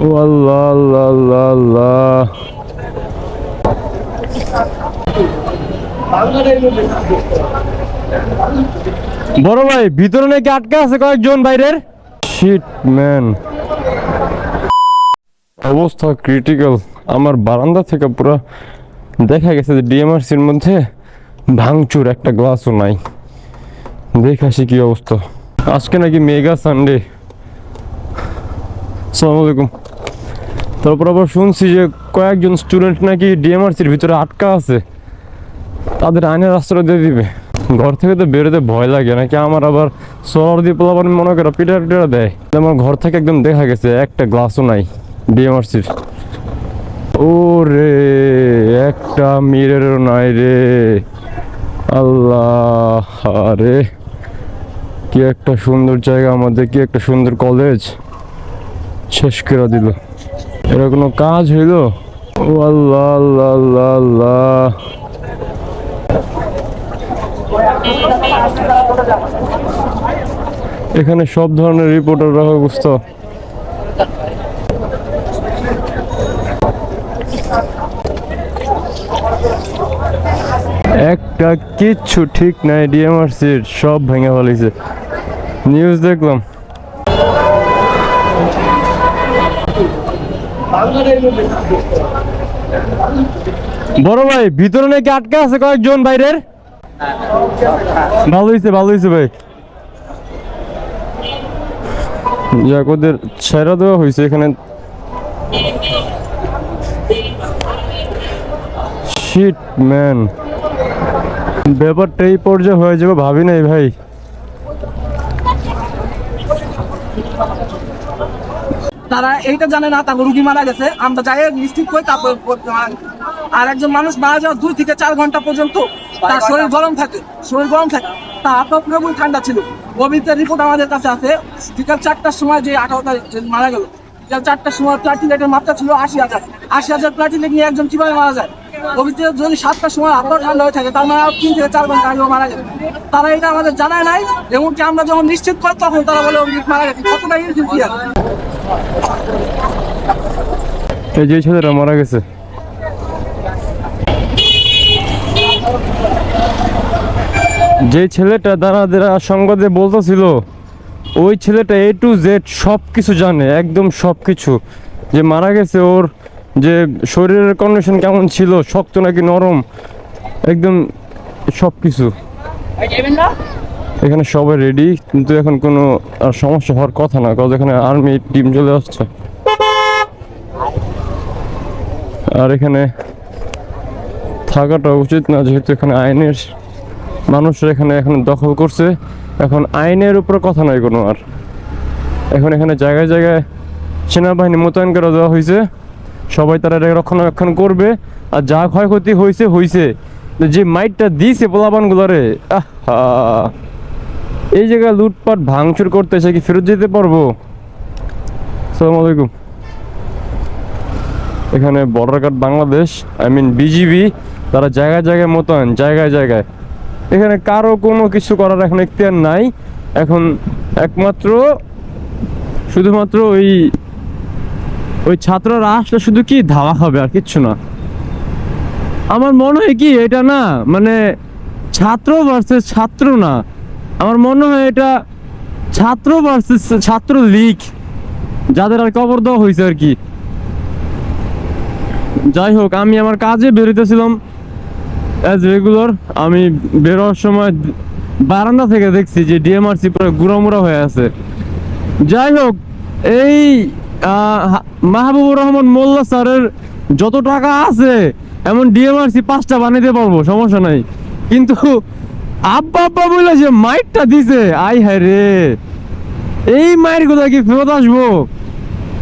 আল্লাহ বড় ভাই, ভিতরে নাকি আটকে আছে কয়েকজন বাইরের? শিট ম্যান অবস্থা ক্রিটিক্যাল আমার বারান্দা থেকে পুরো দেখা গেছে যে ডিএমআরসির মধ্যে ভাঙচুর, একটা গ্লাসও নাই। দেখে আসি কি অবস্থা। আজকে নাকি মেগা সানডে। সালাম আলাইকুম। তারপর আবার শুনছি যে কয়েকজন স্টুডেন্ট নাকি ডিএমআরসির ভিতরে আটকা আছে। তাদের আইনের আশ্রয় দিয়ে দিবে। ঘর থেকে তো বেরোতে ভয় লাগে, নাকি আমার আবার সর দিয়ে পোলাপান মনে করো পিটা পিটা দেয়? আমার ঘর থেকে একদম দেখা গেছে, একটা গ্লাসও নাই ডিএমআরসির ও রে একটা মিরেরও নাই রে। আল্লাহ আরে কি একটা সুন্দর জায়গা আমাদের, কি একটা সুন্দর কলেজ শেষ করে দিল। এরা কোনো কাজ হইল? এখানে সব ধরনের রিপোর্টার রাখা বুঝত একটা কিচ্ছু ঠিক নাই, ডিএমআরসির সব ভেঙে ফেলেছে। নিউজ দেখলাম। বড় ভাই, ভিতরে নাকি আটকে আছে কয়েকজন বাইরের? ভালো হয়েছে ভালো হয়েছে ভাই। যাক ওদের ছেড়া দেওয়া হয়েছে এখানে। ম্যান ব্যাপারটা এই পর্যায়ে হয়ে যাবে, ভাবি নাই ভাই। তারা এইটা জানে না তারপর রুগী মারা গেছে। আমরা যাই নিশ্চিত করে তারপর আর একজন মানুষ মারা যাওয়ার দুই থেকে চার ঘণ্টা পর্যন্ত তার শরীর গরম থাকে শরীর গরম থাকে। তা হাত পুরোপুরি ঠান্ডা ছিল। গভীরদের রিপোর্ট আমাদের কাছে আছে বিকাল চারটার সময় যে আঠারো তারিখ মারা গেল বিকাল চারটার সময় প্লাটিলেটের মাত্রা ছিল আশি হাজার। আশি হাজার প্লাটিলেট নিয়ে একজন কীভাবে মারা যায়? গভীরদের যদি সাতটার সময় পা ঠান্ডা হয়ে থাকে তার মানে আর তিন থেকে চার ঘণ্টা আগেও মারা গেছে তারা এটা আমাদের জানায় নাই এমনকি আমরা যখন নিশ্চিত করি তখন তারা বলে মারা গেছে। কতটা ইনফিউজ এই যে ছেলেটা মারা গেছে। যে ছেলেটা দাঁড়া দাঁড়া সংবাদে বলতেছিল, ওই ছেলেটা এ টু জেড সব কিছু জানে, একদম সব কিছু যে মারা গেছে, ওর যে শরীরের কন্ডিশন কেমন ছিল, শক্ত নাকি নরম, একদম সব কিছু এখানে সবাই রেডি কিন্তু এখন কোনো সমস্যা হওয়ার কথা না, কারণ এখানে আর্মি টিম চলে আসছে। আর এখানে থাকাটা উচিত না, যেহেতু এখানে আইনের মানুষরা এখানে, এখন দখল করছে। এখন আইনের উপর কথা নাই কোনো আর। এখন এখানে জায়গায় জায়গায় সেনাবাহিনী মোতায়েন করে দেওয়া হয়েছে। সবাই তারা রক্ষণাবেক্ষণ করবে। আর যা ক্ষয়ক্ষতি হয়েছে হয়েছে। যে মাইটটা দিছে পোলাপানগুলোরে, আহা! এই জায়গায় লুটপাট ভাঙচুর করতে এসে কি ফেরত যেতে পারব? সালাম আলাইকুম। এখানে border guard Bangladesh I mean BGB তারা জায়গায় জায়গায় মোতায়েন, জায়গায় জায়গায়। এখানে কারও কোনো কিছু করার এখন এখতিয়ার নাই। এখন একমাত্র, শুধুমাত্র ওই ওই ছাত্ররা আসলে শুধু কি ধাওয়া খাবে আর কিচ্ছু না। আমার মনে হয় কি, এটা না মানে ছাত্র ভার্সেস ছাত্র না। আমার মনে হয় এটা ছাত্র ভার্সেস ছাত্র লীগ, যাদের আর কবর দেওয়া হয়েছে আর কি। যাই হোক, আমি আমার কাজে বেরোতেছিলাম অ্যাজ রেগুলার আমি বেরোয়ার সময় বারান্দা থেকে দেখছি যে ডিএমআরসি পুরো গুঁড়ামুড়া হয়ে আছে। যাই হোক, এই মাহবুবুর রহমান মোল্লা স্যারের যত টাকা আছে, এমন ডিএমআরসি পাঁচটা বানাইতে পারব, সমস্যা নাই। কিন্তু আব্বা আব্বা বলে যে মাইকটা দিছে, আই হায় রে। এই মায়ের কথা কি ফেরত আসব?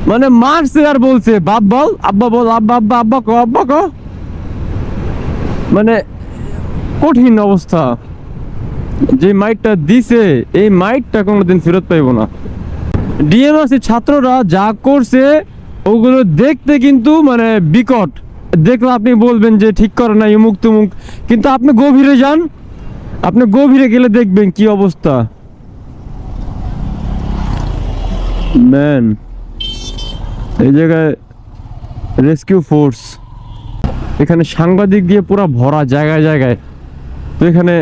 মানে মারছে আর বলছে, বাপ বল, আব্বা বল, আব্বা আব্বা আব্বা কো আব্বা কো। মানে কঠিন অবস্থা। যে মাইকটা দিছে, এই মাইকটা কোনোদিন ফেরত পাইবো না। ডিএমআরসি ছাত্ররা যা করছে, ওগুলো দেখতে কিন্তু মানে বিকট। দেখলে আপনি বলবেন যে ঠিক করে না ইমুক তুমুক কিন্তু আপনি গভীরে যান আপনি গভীরে গেলে দেখবেন কি অবস্থা। ম্যান, এই জায়গায় রেস্কিউ ফোর্স। এখানে সাংবাদিক দিয়ে পুরো ভরা জায়গায় জায়গায়। তো এখানে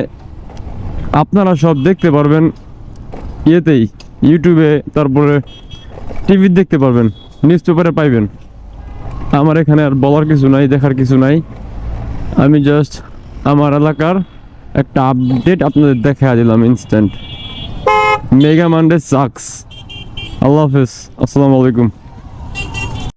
আপনারা সব দেখতে পারবেন, ইয়েতেই, ইউটিউবে, তারপরে টিভি দেখতে পারবেন নিউজ পেপারে পাইবেন। আমার এখানে আর বলার কিছু নাই, দেখার কিছু নাই। আমি জাস্ট আমার এলাকার একটা আপডেট আপনাদের দেখা দিলাম ইনস্ট্যান্ট মেগা মান্ডে সাকস আল্লাহ হাফিজ আসসালামু আলাইকুম।